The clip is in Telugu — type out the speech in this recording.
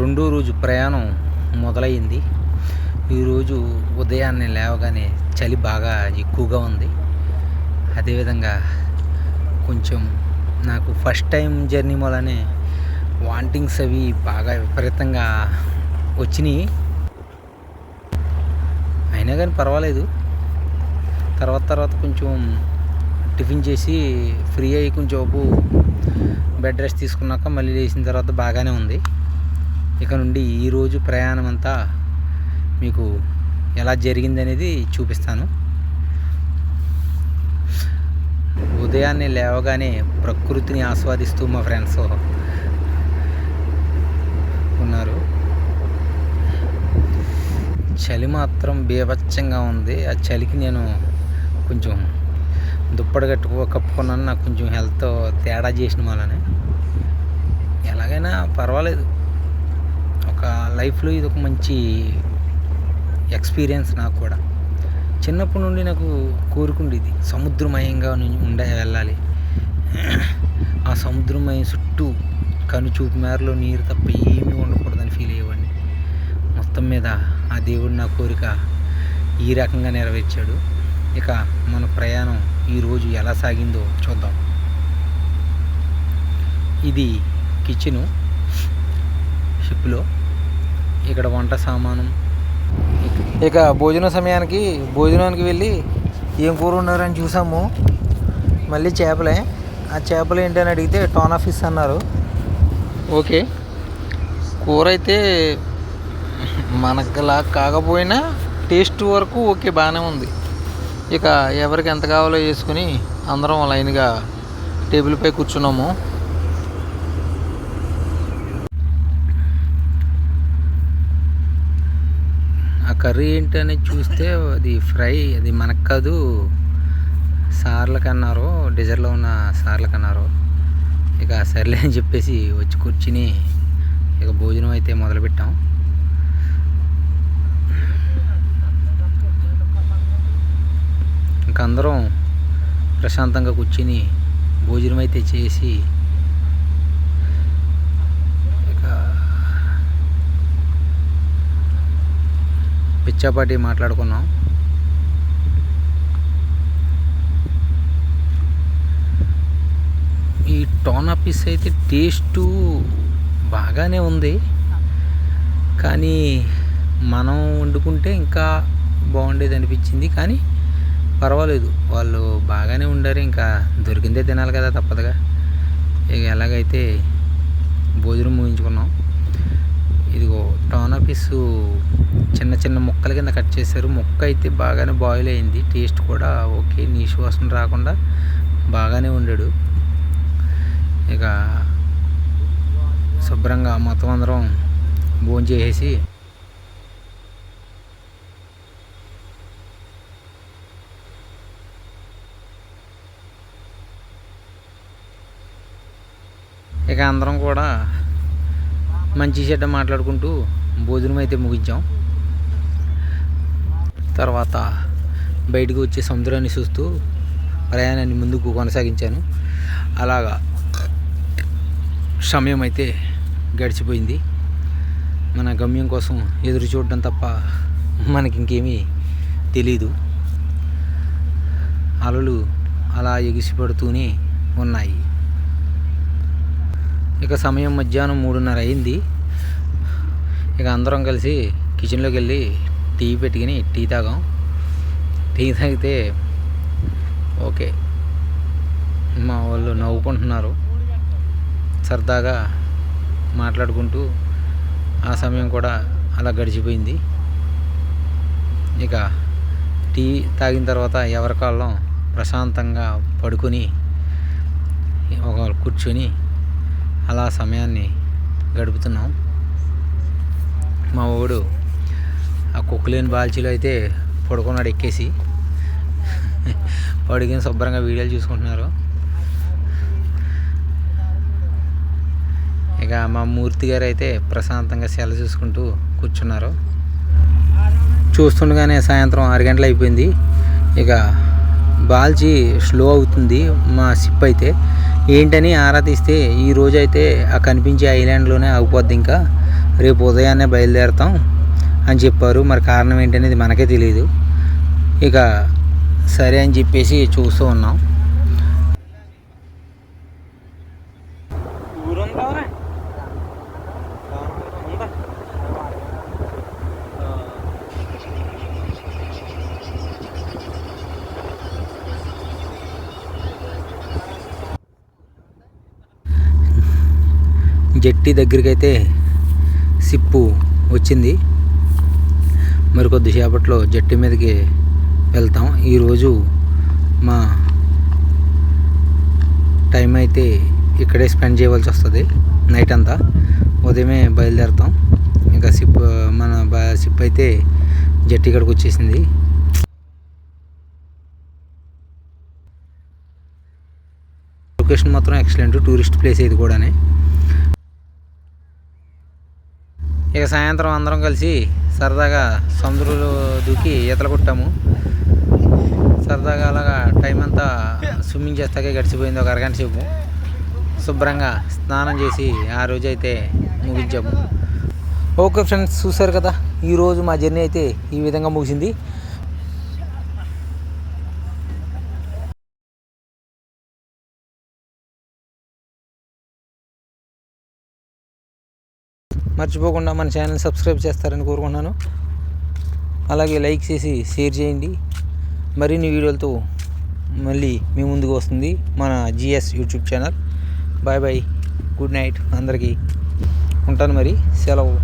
రెండో రోజు ప్రయాణం మొదలైంది. ఈరోజు ఉదయాన్నే లేవగానే చలి బాగా ఎక్కువగా ఉంది. అదేవిధంగా కొంచెం నాకు ఫస్ట్ టైం జర్నీ వలనే వాంటింగ్స్ అవి బాగా విపరీతంగా వచ్చినాయి. అయినా కానీ పర్వాలేదు. తర్వాత తర్వాత కొంచెం టిఫిన్ చేసి ఫ్రీ అయ్యి కొంచెం బెడ్ రెస్ట్ తీసుకున్నాక మళ్ళీ లేచిన తర్వాత బాగానే ఉంది. ఇక నుండి ఈరోజు ప్రయాణం అంతా మీకు ఎలా జరిగింది అనేది చూపిస్తాను. ఉదయాన్నే లేవగానే ప్రకృతిని ఆస్వాదిస్తూ మా ఫ్రెండ్స్ ఉన్నారు. చలి మాత్రం బీభత్సంగా ఉంది. ఆ చలికి నేను కొంచెం దుప్పటి కట్టుకో కప్పుకున్నాను నాకు కొంచెం హెల్త్ తేడా చేసిన వాళ్ళని. ఎలాగైనా పర్వాలేదు. ఒక లైఫ్లో ఇది ఒక మంచి ఎక్స్పీరియన్స్ నాకు కూడా. చిన్నప్పటి నుండి నాకు కోరుకుండేది సముద్రమయంగా ఉండే వెళ్ళాలి. ఆ సముద్రమయం చుట్టూ కనుచూపు మేరలో నీరు తప్ప ఏమీ ఉండకూడదని ఫీల్ అయ్యేవాడిని. మొత్తం మీద ఆ దేవుడు నా కోరిక ఈ రకంగా నెరవేర్చాడు. ఇక మన ప్రయాణం ఈరోజు ఎలా సాగిందో చూద్దాం. ఇది కిచెను షిప్లో. ఇక్కడ వంట సామానం. ఇక భోజన సమయానికి భోజనానికి వెళ్ళి ఏం కూర ఉన్నారని చూసాము. మళ్ళీ చేపలే. ఆ చేపలు ఏంటని అడిగితే టోనా ఫిష్ అన్నారు. ఓకే. కూర అయితే మనకులా కాకపోయినా టేస్ట్ వరకు ఓకే బాగానే ఉంది. ఇక ఎవరికి ఎంత కావాలో వేసుకుని అందరం లైన్గా టేబుల్పై కూర్చున్నాము ఆ కర్రీ ఏంటని చూస్తే అది ఫ్రై అది మనకు కాదు సార్లకు అన్నారు డిజర్లో ఉన్న సార్లకు అన్నారు ఇక సర్లే అని చెప్పేసి వచ్చి కూర్చుని ఇక భోజనం అయితే మొదలుపెట్టాం. ఇంక అందరం ప్రశాంతంగా కూర్చుని భోజనం అయితే చేసి ఇక పిచ్చాపాటి మాట్లాడుకున్నాం. ఈ టోనా పీస్ అయితే టేస్టు బాగానే ఉంది. కానీ మనం వండుకుంటే ఇంకా బాగుండేది అనిపించింది. కానీ పర్వాలేదు వాళ్ళు బాగానే ఉండారు. ఇంకా దొరికిందే తినాలి కదా తప్పదుగా. ఇక ఎలాగైతే భోజనం ముగించుకున్నాం. పీస్ చిన్న చిన్న ముక్కల కింద కట్ చేశారు. ముక్క అయితే బాగానే బాయిల్ అయింది. టేస్ట్ కూడా ఓకే నీసు వాసన రాకుండా బాగానే ఉండాడు ఇక శుభ్రంగా మొత్తం అందరం భోజనం చేసేసి ఇక అందరం కూడా మంచి చెడ్డ మాట్లాడుకుంటూ భోజనం అయితే ముగించాం. తర్వాత బయటకు వచ్చే సముద్రాన్ని చూస్తూ ప్రయాణాన్ని ముందుకు కొనసాగించాను. అలాగా సమయం అయితే గడిచిపోయింది. మన గమ్యం కోసం ఎదురు చూడడం తప్ప మనకి ఇంకేమీ తెలీదు. అలలు అలా ఎగిసిపడుతూనే ఉన్నాయి. ఇక సమయం మధ్యాహ్నం మూడున్నర అయింది. ఇక అందరం కలిసి కిచెన్లోకి వెళ్ళి టీ పెట్టుకుని టీ తాగాం. టీ తాగితే ఓకే. మా వాళ్ళు నవ్వుకుంటున్నారు. సరదాగా మాట్లాడుకుంటూ ఆ సమయం కూడా అలా గడిచిపోయింది. ఇక టీ తాగిన తర్వాత ఎవరి కాళ్ళం ప్రశాంతంగా పడుకొని ఒక కూర్చొని అలా సమయాన్ని గడుపుతున్నాం. మా వాడు ఆ కుక్కలేని బాల్చీలో అయితే పడుకున్నాడు ఎక్కేసి. పడుకుని శుభ్రంగా వీడియోలు చూసుకుంటున్నారు. ఇక మా మూర్తి గారు అయితే ప్రశాంతంగా సెల చూసుకుంటూ కూర్చున్నారు. చూస్తుండగానే సాయంత్రం ఆరు గంటలు అయిపోయింది. ఇక బాల్చి స్లో అవుతుంది మా సిప్ అయితే. ఏంటని ఆరా తీస్తే ఈ రోజు అయితే ఆ కనిపించే ఐలాండ్లోనే ఆగిపోద్ది ఇంకా. రేపు ఉదయాన్నే బయలుదేరుతాం అని చెప్పారు. మరి కారణం ఏంటనేది మనకే తెలియదు ఇక సరే అని చెప్పేసి చూస్తూ ఉన్నాం. జట్టి దగ్గరికి అయితే సిప్పు వచ్చింది. మరి కొద్దిసేపట్లో జట్టి మీదకి వెళ్తాం. ఈరోజు మా టైం అయితే ఇక్కడే స్పెండ్ చేయవలసి వస్తుంది. నైట్ అంతా ఉదయమే బయలుదేరుతాం. ఇంకా సిప్ మన సిప్ అయితే జట్టి ఇక్కడికి వచ్చేసింది. లొకేషన్ మాత్రం ఎక్సలెంట్. టూరిస్ట్ ప్లేస్ ఇది కూడానే. ఇక సాయంత్రం అందరం కలిసి సరదాగా సముద్రంలో దూకి ఈతలు కొట్టాము. సరదాగా అలాగా టైం అంతా స్విమ్మింగ్ చేస్తాకే గడిచిపోయింది. ఒక అరగంట సేపు శుభ్రంగా స్నానం చేసి ఆ రోజు అయితే ముగించాము. ఓకే ఫ్రెండ్స్ చూసారు కదా? ఈరోజు మా జర్నీ అయితే ఈ విధంగా ముగిసింది. మర్చిపోకుండా మన ఛానల్ సబ్స్క్రైబ్ చేస్తారని కోరుకుంటున్నాను. అలాగే లైక్ చేసి షేర్ చేయండి. మరిన్ని వీడియోలతో మళ్ళీ మీ ముందుకు వస్తుంది మన GS YouTube channel bye bye good night అందరికీ ఉంటాను మరి. సెలవు.